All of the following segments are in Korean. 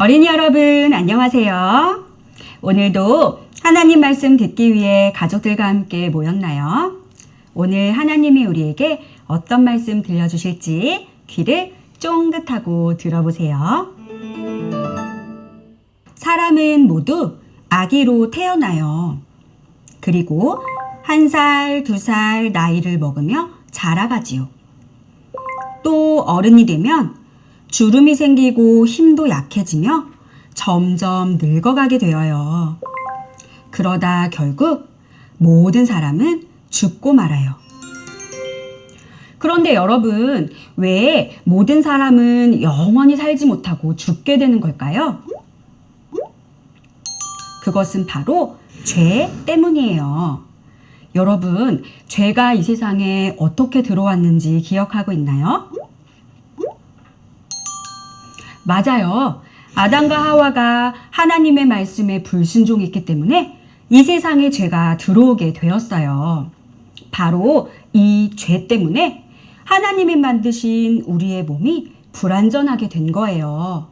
어린이 여러분, 안녕하세요. 오늘도 하나님 말씀 듣기 위해 가족들과 함께 모였나요? 오늘 하나님이 우리에게 어떤 말씀 들려주실지 귀를 쫑긋하고 들어보세요. 사람은 모두 아기로 태어나요. 그리고 한 살, 두 살 나이를 먹으며 자라가지요. 또 어른이 되면 주름이 생기고 힘도 약해지며 점점 늙어가게 되어요. 그러다 결국 모든 사람은 죽고 말아요. 그런데 여러분, 왜 모든 사람은 영원히 살지 못하고 죽게 되는 걸까요? 그것은 바로 죄 때문이에요. 여러분, 죄가 이 세상에 어떻게 들어왔는지 기억하고 있나요? 맞아요. 아담과 하와가 하나님의 말씀에 불순종했기 때문에 이 세상에 죄가 들어오게 되었어요. 바로 이 죄 때문에 하나님이 만드신 우리의 몸이 불완전하게 된 거예요.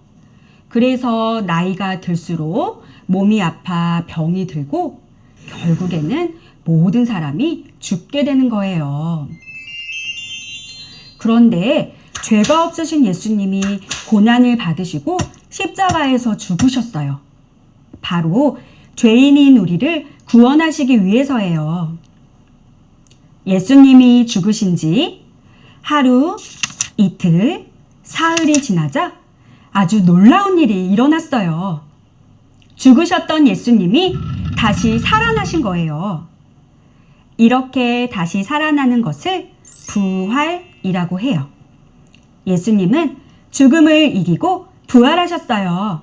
그래서 나이가 들수록 몸이 아파 병이 들고 결국에는 모든 사람이 죽게 되는 거예요. 그런데 죄가 없으신 예수님이 고난을 받으시고 십자가에서 죽으셨어요. 바로 죄인인 우리를 구원하시기 위해서예요. 예수님이 죽으신 지 하루, 이틀, 사흘이 지나자 아주 놀라운 일이 일어났어요. 죽으셨던 예수님이 다시 살아나신 거예요. 이렇게 다시 살아나는 것을 부활이라고 해요. 예수님은 죽음을 이기고 부활하셨어요.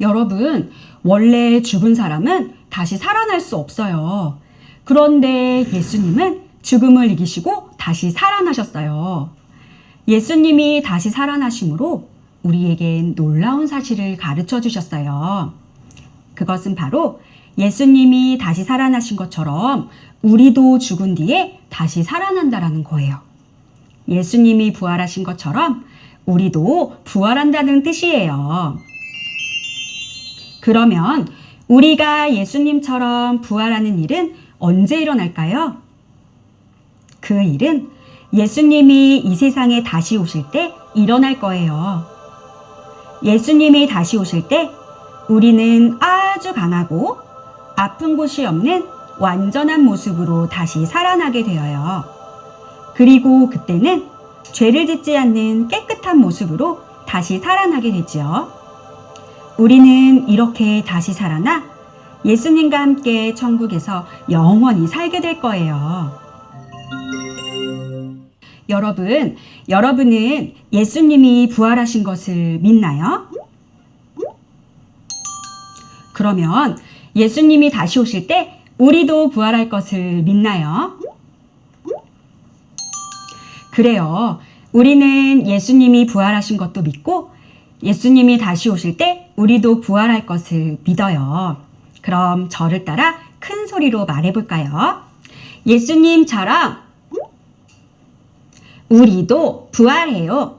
여러분, 원래 죽은 사람은 다시 살아날 수 없어요. 그런데 예수님은 죽음을 이기시고 다시 살아나셨어요. 예수님이 다시 살아나심으로 우리에겐 놀라운 사실을 가르쳐 주셨어요. 그것은 바로 예수님이 다시 살아나신 것처럼 우리도 죽은 뒤에 다시 살아난다라는 거예요. 예수님이 부활하신 것처럼 우리도 부활한다는 뜻이에요. 그러면 우리가 예수님처럼 부활하는 일은 언제 일어날까요? 그 일은 예수님이 이 세상에 다시 오실 때 일어날 거예요. 예수님이 다시 오실 때 우리는 아주 강하고 아픈 곳이 없는 완전한 모습으로 다시 살아나게 되어요. 그리고 그때는 죄를 짓지 않는 깨끗한 모습으로 다시 살아나게 되지요. 우리는 이렇게 다시 살아나 예수님과 함께 천국에서 영원히 살게 될 거예요. 여러분, 여러분은 예수님이 부활하신 것을 믿나요? 그러면 예수님이 다시 오실 때 우리도 부활할 것을 믿나요? 그래요. 우리는 예수님이 부활하신 것도 믿고 예수님이 다시 오실 때 우리도 부활할 것을 믿어요. 그럼 저를 따라 큰 소리로 말해볼까요? 예수님처럼 우리도 부활해요.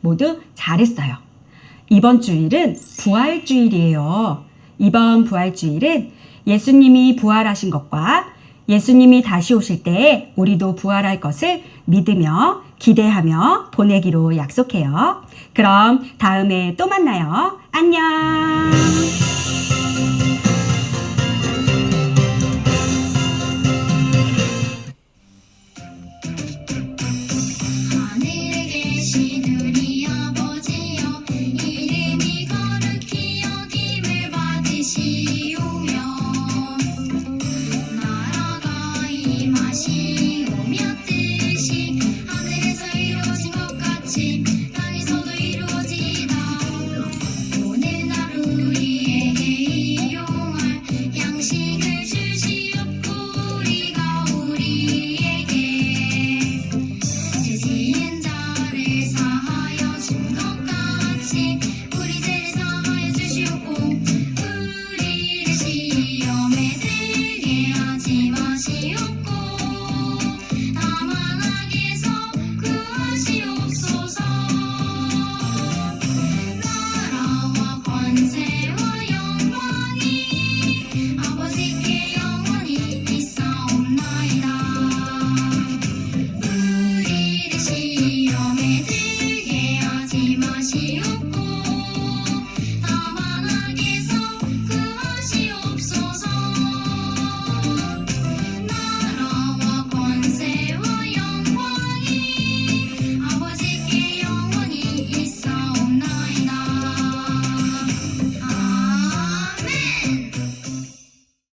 모두 잘했어요. 이번 주일은 부활주일이에요. 이번 부활주일은 예수님이 부활하신 것과 예수님이 다시 오실 때에 우리도 부활할 것을 믿으며 기대하며 보내기로 약속해요. 그럼 다음에 또 만나요. 안녕! see.